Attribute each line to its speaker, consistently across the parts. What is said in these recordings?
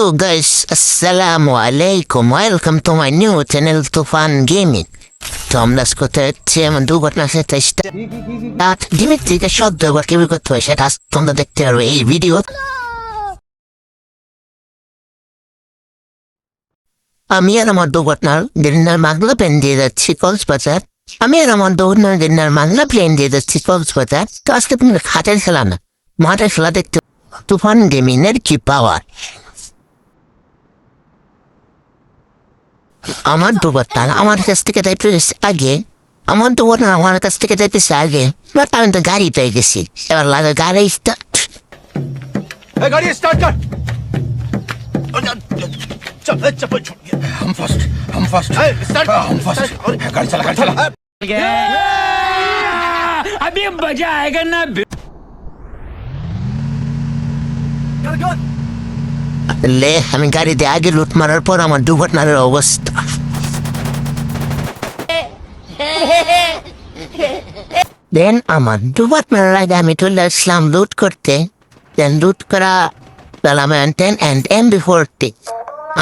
Speaker 1: Hello guys, Assalamu alaikum. Welcome to my new channel Tufan Gaming. তো আমরা করতে যাচ্ছি এমন দুর্ঘটনা সেটা স্টার্ট গেমের থেকে শব্দ এবার কেউ করতে হয় সেটা তোমরা দেখতে পারবে এই ভিডিও আমি আর আমার দুর্ঘটনার দিনার মাগলা প্লেন দিয়ে যাচ্ছি কক্সবাজার। আমি আর আমার দুর্ঘটনার দিনার মাগলা প্লেন দিয়ে যাচ্ছি কক্সবাজার। তো আজকে তুমি হাতের খেলা না মাঠের খেলা দেখতে তুফান গেমিংয়ের কি পাওয়ার আমার দুর্ঘটনা আমার কাছ থেকে যাইতেছে আগে আমার দুর্ঘটনা আমার কাছ থেকে যাইতেছে আগে বাট আমি তো গাড়ি পেয়ে গেছি এবার লাগে গাড়ি start।
Speaker 2: ए, गाड़ी स्टार्ट कर चल चप्पल छूट गया हम फर्स्ट हम फर्स्ट स्टार्ट हम फर्स्ट गाड़ी चला गाड़ी चला
Speaker 3: अभी मजा आएगा ना
Speaker 1: লে, আমি গাড়িতে আগে লুট মারার পর আমার দুর্ঘটনার অবস্থা। দেন আমার দুর্ঘটনার আগে আমি চলে আসলাম লুট করতে। দেন লুট করা পেলাম টেন অ্যান্ড এম বিফোর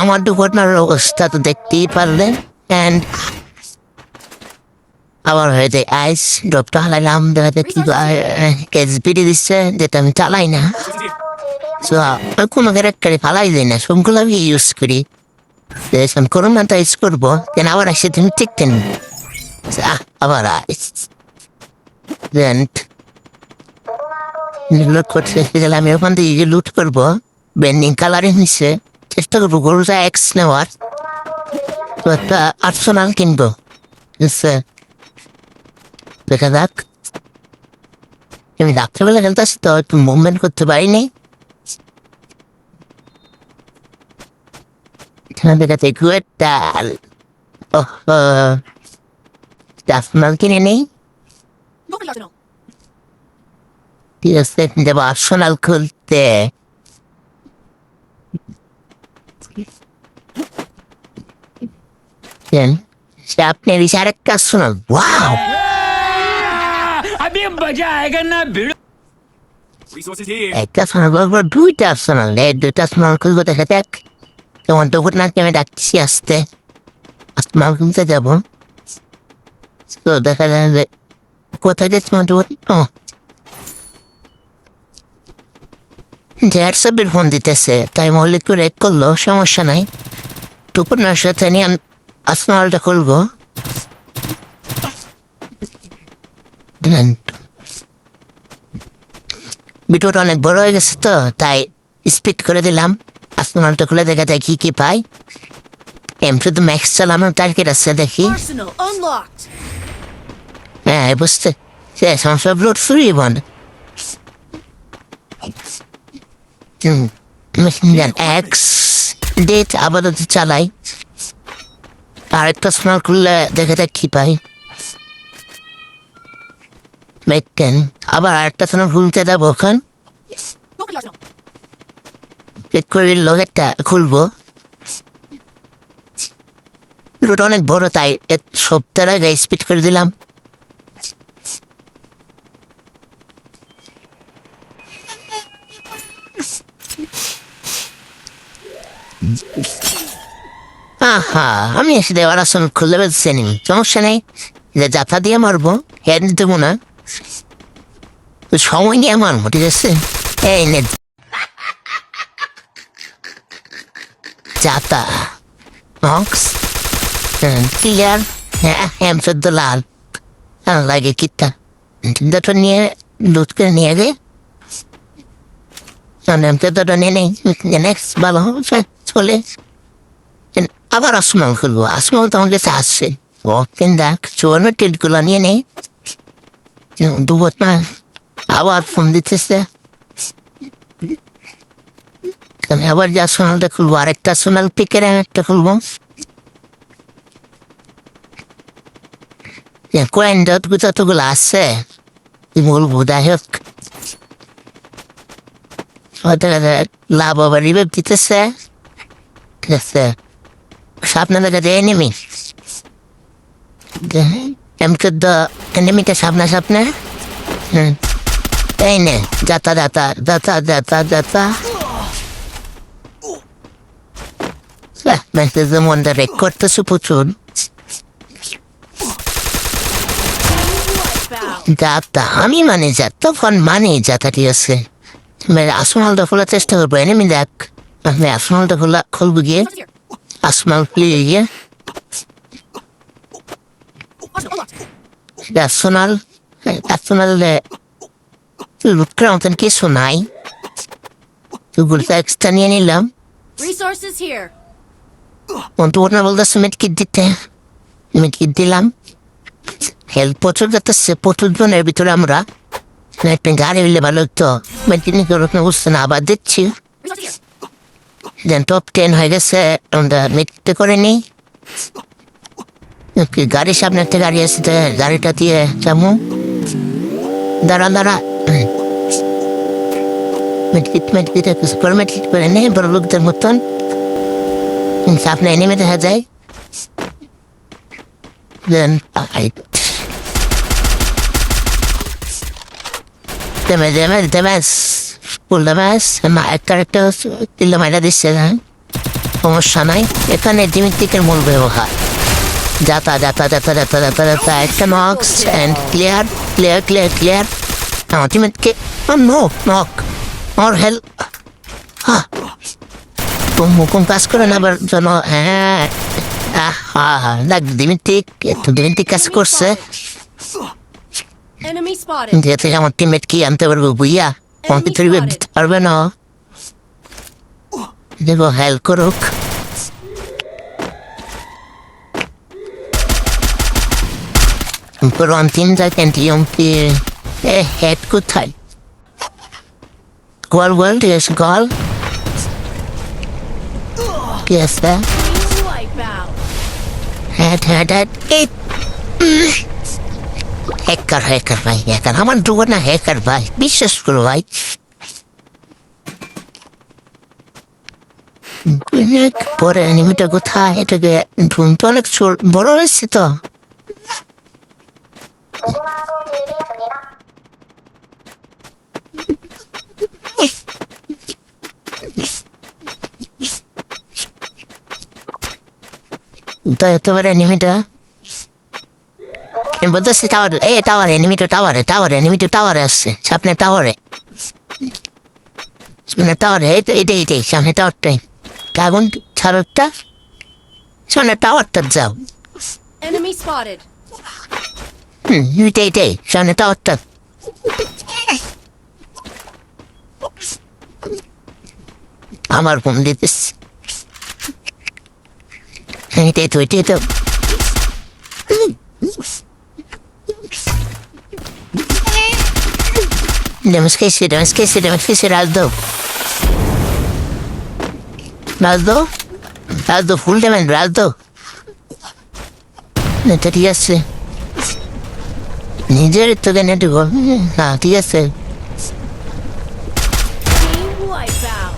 Speaker 1: আমার দুর্ঘটনার অবস্থা তো দেখতেই পারলেন। অ্যান্ড আবার হয়ে যায় আইস ড্রপটা হালাইলাম, দেখা যায় কি এসবিডি দিচ্ছে, যেটা আমি চালাই না। কোনো ক্যারেক্টারে ফালাই যায় না সবগুলো আমি ইউজ করি যখন করোনাটা ইউজ করব কেন আবার আসে তুমি টিকতেন আবার দেন লুট করতে গেলে আমি ওখান থেকে লুট করব বেন্ডিং কালারিং নিচ্ছে চেষ্টা করব গরুটা এক্স নেওয়ার তো একটা আর্সোনাল কিনবো বুঝছে দেখা যাক আমি রাত্রেবেলা খেলতে আসি তো একটু মুভমেন্ট করতে পারিনি এখানে কাছে গুয়েটাল ওহ ডাসমাল কিনে নেই ঠিক আছে দেবো আর্সোনাল খুলতে দেন সে আপনার ইসে আরেকটা আর্সোনাল ওয়াও
Speaker 3: अभी मजा आएगा ना भिड़ो
Speaker 1: একটা সোনার বলবো দুইটা আর্সোনাল এই দুইটা আর্সোনাল খুলবো দেখা যাক তোমার দুর্ঘটনাকে আমি ডাকছি আসতে। আসমাল কিনতে যাব। তো দেখা যায় যে কোথায় যাচ্ছে ও হোয়াটসঅ্যাপের ফোন দিতেছে, তাই মৌলিক করে এক করল, সমস্যা নাই। দুর্ঘটনার সাথে নিয়ে আমি আসমালটা খুলবো। ভিডিওটা অনেক বড় হয়ে গেছে তো, তাই স্পিড করে দিলাম। আসমানটা খুলে দেখা যায় কি কি পাই এম শুধু ম্যাক্স চালানোর টার্গেট আছে দেখি
Speaker 4: Arsenal unlocked.
Speaker 1: হ্যাঁ বুঝতে সব লোড ফ্রি বন এক্স ডেট আপাতত চালাই আরেকটা স্মার্ট খুললে দেখা যাক কি পাই মেটেন আবার আরেকটা স্মার্ট খুলতে যাব ওখান করে লগেরটা খুলবো। রোড অনেক বড়, তাই এক সপ্তাহ আগে স্পিড করে দিলাম। আহা, আমি এসে দেওয়ার আসন খুলে বেলছে নি। সমস্যা নেই। যে যাতা দিয়ে মারবো, হেড দেবো না। সময় নিয়ে মারবো, ঠিক আছে? এই নে। যাতা বক্স ক্লিয়ার হ্যাঁ হ্যাম চোদ্দ লাল হ্যাঁ লাগে কিটা দুটো নিয়ে লুট করে নিয়ে গে হ্যাম চোদ্দটা নিয়ে নেই নেক্সট ভালো হবে চলে আবার আসমাল খুলবো আসমাল তো আমার কাছে আসছে ওকেন দেখ চুয়ান্ন টিটগুলো নিয়ে নেই দুবত না আবার ফোন দিতেছে আমি আবার যা সোনালটা খুলবো, আরেকটা সোনাল পিকের আমি একটা খুলবো। কয়েন যতগুলো আছে? বলব যাই হোক। লাভ আবার রিভাইভ দিতেছে। ঠিক আছে। দেখা যায় এনিমি এম চোদ্দ এনিমিটা সামনে সামনে। হুম। এই নে, যাতা যাতা যাতা যাতা যাতা। মেসেজের মধ্যে রেক করতেছে প্রচুর
Speaker 4: Wipeout.
Speaker 1: যা তা আমি মানে যা তখন মানে যা আছে মানে আসমালটা খোলার চেষ্টা করব এনেমি দেখ আমি আসমালটা খোলা খুলবো গিয়ে. আসমাল খুলে গিয়ে
Speaker 4: it. Unlocked.
Speaker 1: Personal, personal মতন কিছু নাই তুগুলটা এক্সট্রা নিয়ে নিলাম
Speaker 4: Resources here.
Speaker 1: বন্ধু ওটা বলতেছে মেট কিট দিতে মেট কিট দিলাম হেল্প প্রচুর যাচ্ছে প্রচুর জনের ভিতরে আমরা একটা গাড়ি হইলে ভালো হতো মেট কিট নিয়ে বুঝতে না আবার দিচ্ছি. দেন টপ টেন হয়ে গেছে আমরা মেটতে করে নিই গাড়ির সামনে একটা গাড়ি তো গাড়িটা দিয়ে যাব দাঁড়া দাঁড়া মেটকিট কিছু করে মেটকিট করে নেই বড় লোকদের মতন সামনে নেমে দেখা যায় দেন দেমে দেমে দেমেস ফুল দেমেস একটা একটা তিল্লা মাইরা দিচ্ছে হ্যাঁ সমস্যা নাই এখানে ডিমিত্রিকের মূল ব্যবহার যাতা যাতা যাতা যাতা যাতা যাতা একটা knocks and clear clear clear clear আলটিমেটকে no knock or help হুকুম কাজ করে না আবার জন্য হ্যাঁ দেখ ডিমিত্রিক একটু ডিমিত্রিক কাজ করছে
Speaker 4: Enemy spotted.
Speaker 1: যেতে আমার টিমমেট কি আনতে পারব বুইয়া আমাকে করে দিতে পারবে না দেবো হেল্প করুক Però întind que un pi e head cu tai. Gol world gol. Yes.
Speaker 4: Wipeout.
Speaker 1: Head head head it. Hacker hacker ভাই হ্যাকার আমার ডুবো না হ্যাকার ভাই বিশ্বাস করো ভাই অনেক পরে অ্যানিমিটা কোথায় এটাকে ঢুম তো অনেক বড় হয়েছে তো তো অ্যানিমিটা আমি বলতেছি টাওয়ার এ টাওয়ারে এনিমিটো টাওয়ারে টাওয়ারে এনিমিটো টাওয়ারে আসছে সামনে টাওয়ারে সামনে টাওয়ারে এই তো এটাই এটাই সামনে টাওয়ারটাই আগুন ছাড়টা সামনে টাওয়ারটা যাও. হুম এটাই এটাই সামনে টাওয়ারটা আমার ফোন দিতেস এটাই তো এটাই তো Demes que sí, demes que sí, demes que sí, Aldo. Aldo? Aldo, full demen, Aldo. এটা ঠিক আছে নিজের তো কেন একটু গল হ্যাঁ ঠিক আছে
Speaker 4: Team wipeout.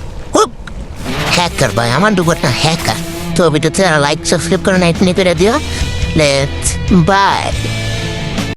Speaker 1: হ্যাকার ভাই আমার ডুবো না হ্যাকার তো ভিডিওতে লাইক সাবস্ক্রাইব করে নাইট নিয়ে করে দিও। Let's by